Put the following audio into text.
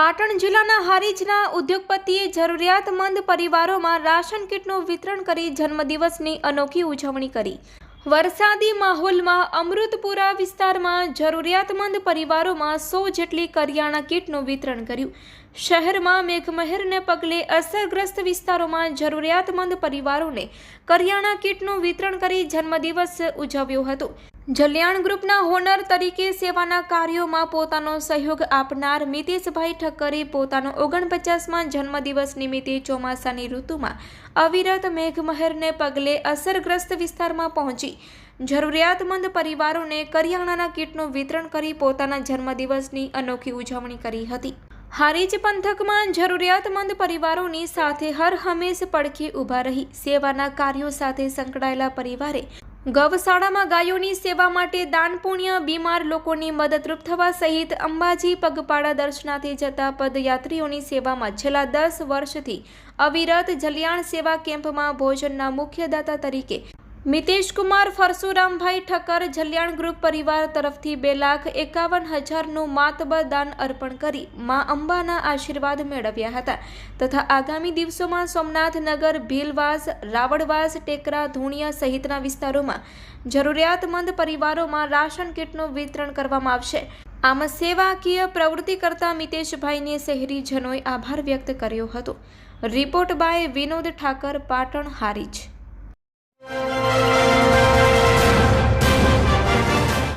પાટણ જિલ્લાના હારીજના ઉદ્યોગપતિએ જરૂરિયાતમંદ પરિવારોમાં રાશન કીટનું વિતરણ કરી જન્મદિવસની અનોખી ઉજવણી કરી. વરસાદી માહોલમાં અમૃતપુરા વિસ્તારમાં જરૂરિયાતમંદ પરિવારોમાં સો જેટલી કરિયાણા કીટનું વિતરણ કર્યું. શહેરમાં મેઘમહેરને પગલે અસરગ્રસ્ત વિસ્તારોમાં જરૂરિયાતમંદ પરિવારોને કરિયાણા કીટનું વિતરણ કરી જન્મદિવસ ઉજવ્યો હતો. જલ્યાણ ગ્રુપના હોનર તરીકે સેવાના કાર્યોમાં પોતાનો સહયોગ આપનાર મિતેશભાઈ ઠક્કરે પોતાનો ઓગણપચાસમાં જન્મદિવસ નિમિત્તે ચોમાસાની ઋતુમાં અવિરત મેઘમહેરને પગલે અસરગ્રસ્ત વિસ્તારમાં પહોંચી. જરૂરિયાતમંદ પરિવારોને કરિયાણાના કીટનું વિતરણ કરી પોતાના જન્મદિવસની અનોખી ઉજવણી કરી હતી. હારીજ પંથકમાં જરૂરિયાતમંદ પરિવારોની સાથે હર હંમેશ પડખે ઊભા રહી સેવાના કાર્યો સાથે સંકળાયેલા પરિવારે ગૌશાળામાં ગાયોની સેવા માટે દાન પુણ્ય, બીમાર લોકોની મદદરૂપ થવા સહિત અંબાજી પગપાળા દર્શનાથી જતા પદયાત્રીઓની સેવામાં છેલ્લા દસ વર્ષથી અવિરત જલિયાણ સેવા કેમ્પમાં ભોજનના મુખ્યદાતા તરીકે મિતેશકુમાર ફરસુરામભાઈ ઠક્કર જલ્યાણ ગ્રુપ પરિવાર તરફથી બે લાખ એકાવન હજારનું માતબર દાન અર્પણ કરી મા અંબાના આશીર્વાદ મેળવ્યા હતા તથા આગામી દિવસોમાં સોમનાથનગર, ભીલવાસ, રાવળવાસ, ટેકરા, ધુણિયા સહિતના વિસ્તારોમાં જરૂરિયાતમંદ પરિવારોમાં રાશન કીટનું વિતરણ કરવામાં આવશે. આમ સેવાકીય પ્રવૃત્તિ કરતા મિતેશભાઈને શહેરીજનોએ આભાર વ્યક્ત કર્યો હતો. Report by Vinod Thakar, Patan, Harij.